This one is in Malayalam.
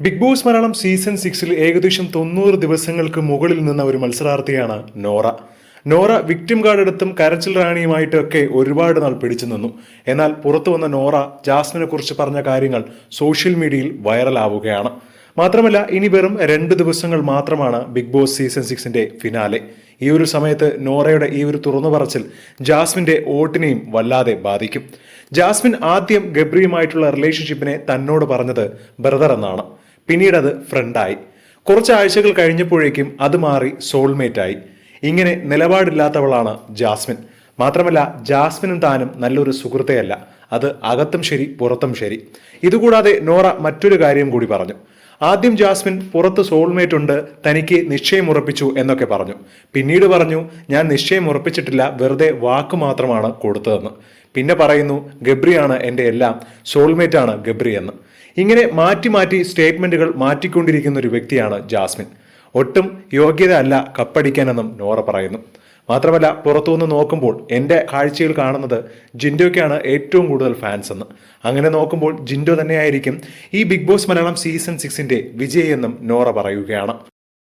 ബിഗ് ബോസ് മലയാളം സീസൺ സിക്സിൽ ഏകദേശം തൊണ്ണൂറ് ദിവസങ്ങൾക്ക് മുകളിൽ നിന്ന ഒരു മത്സരാർത്ഥിയാണ് നോറ. നോറ വിക്ടിം കാർഡ് എടുത്തും കരച്ചിൽ റാണിയുമായിട്ടൊക്കെ ഒരുപാട് നാൾ പിടിച്ചു നിന്നു. എന്നാൽ പുറത്തു വന്ന നോറ ജാസ്മിനെ കുറിച്ച് പറഞ്ഞ കാര്യങ്ങൾ സോഷ്യൽ മീഡിയയിൽ വൈറലാവുകയാണ്. മാത്രമല്ല ഇനി വെറും രണ്ട് ദിവസങ്ങൾ മാത്രമാണ് ബിഗ് ബോസ് സീസൺ സിക്സിന്റെ ഫിനാലെ. ഈ ഒരു സമയത്ത് നോറയുടെ ഈ ഒരു തുറന്നു പറച്ചിൽ ജാസ്മിന്റെ വോട്ടിനെയും വല്ലാതെ ബാധിക്കും. ജാസ്മിൻ ആദ്യം ഗബ്രിയുമായിട്ടുള്ള റിലേഷൻഷിപ്പിനെ തന്നോട് പറഞ്ഞത് ബ്രദർ എന്നാണ്. പിന്നീട് അത് ഫ്രണ്ടായി. കുറച്ച് ആഴ്ചകൾ കഴിഞ്ഞപ്പോഴേക്കും അത് മാറി സോൾമേറ്റായി. ഇങ്ങനെ നിലപാടില്ലാത്തവളാണ് ജാസ്മിൻ. മാത്രമല്ല ജാസ്മിനും താനും നല്ലൊരു സുഹൃത്തെയല്ല. അത് അകത്തും ശരി പുറത്തും ശരി. ഇതുകൂടാതെ നോറ മറ്റൊരു കാര്യം കൂടി പറഞ്ഞു. ആദ്യം ജാസ്മിൻ പുറത്ത് സോൾമേറ്റ് ഉണ്ട് തനിക്ക് നിശ്ചയം ഉറപ്പിച്ചു എന്നൊക്കെ പറഞ്ഞു. പിന്നീട് പറഞ്ഞു ഞാൻ നിശ്ചയം ഉറപ്പിച്ചിട്ടില്ല വെറുതെ വാക്ക് മാത്രമാണ് കൊടുത്തതെന്ന്. പിന്നെ പറയുന്നു ഗബ്രിയാണ് എന്റെ എല്ലാം സോൾമേറ്റ് ആണ് ഗബ്രി എന്ന്. ഇങ്ങനെ മാറ്റി മാറ്റി സ്റ്റേറ്റ്മെന്റുകൾ മാറ്റിക്കൊണ്ടിരിക്കുന്ന ഒരു വ്യക്തിയാണ് ജാസ്മിൻ. ഒട്ടും യോഗ്യത അല്ല കപ്പടിക്കാനെന്നും നോറ പറയുന്നു. മാത്രമല്ല പുറത്തുനിന്ന് നോക്കുമ്പോൾ എന്റെ കാഴ്ചയിൽ കാണുന്നത് ജിൻഡോയ്ക്കാണ് ഏറ്റവും കൂടുതൽ ഫാൻസ് എന്ന്. അങ്ങനെ നോക്കുമ്പോൾ ജിൻഡോ തന്നെയായിരിക്കും ഈ ബിഗ് ബോസ് മലയാളം സീസൺ സിക്സിന്റെ വിജയി എന്നും നോറ പറയുകയാണ്.